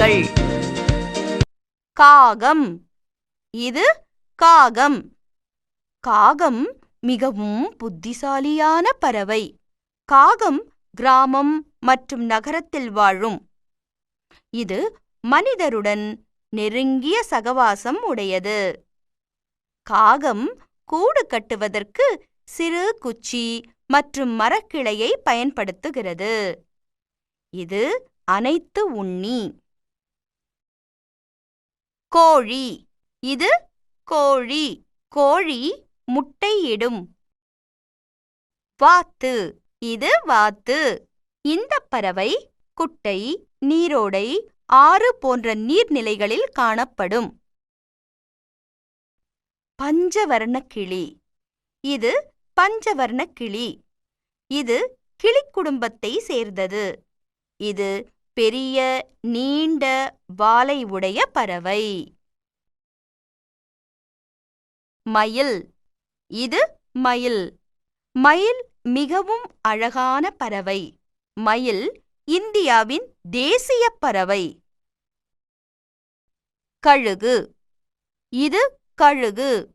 எழுத்துக்கள் காகம். இது காகம். காகம் மிகவும் புத்திசாலியான பறவை. காகம் கிராமம் மற்றும் நகரத்தில் வாழும். இது மனிதருடன் நெருங்கிய சகவாசம் உடையது. காகம் கூடு கட்டுவதற்கு சிறு குச்சி மற்றும் மரக்கிளையை பயன்படுத்துகிறது. இது அனைத்து உண்ணி. கோழி. இது கோழி. கோழி முட்டையிடும். வாத்து. இது வாத்து. இந்த பறவை குட்டை நீரோடை ஆறு போன்ற நீர்நிலைகளில் காணப்படும். பஞ்சவர்ண கிளி இது பஞ்சவர்ண கிளி இது கிளி குடும்பத்தை சேர்ந்தது. இது பெரிய நீண்ட வாலை உடைய பறவை. மயில். இது மயில். மயில் மிகவும் அழகான பறவை. மயில் இந்தியாவின் தேசிய பறவை. கழுகு. இது கழுகு.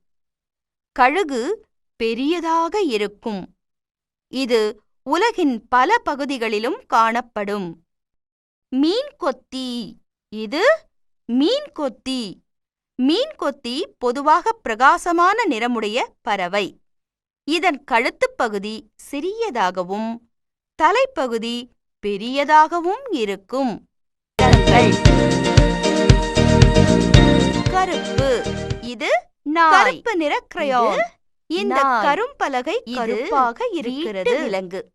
கழுகு பெரியதாக இருக்கும். இது உலகின் பல பகுதிகளிலும் காணப்படும். மீன் கொத்தி. இது மீன் கொத்தி. மீன் கொத்தி பொதுவாக பிரகாசமான நிறமுடைய பறவை. இதன் கழுத்துப் பகுதி சிறியதாகவும் தலைப்பகுதி பெரியதாகவும் இருக்கும். கருப்பு. இது கருப்பு நிற கிரையான். இந்த. கரும்பலகை கருப்பாக இருக்கிறது. விலங்கு.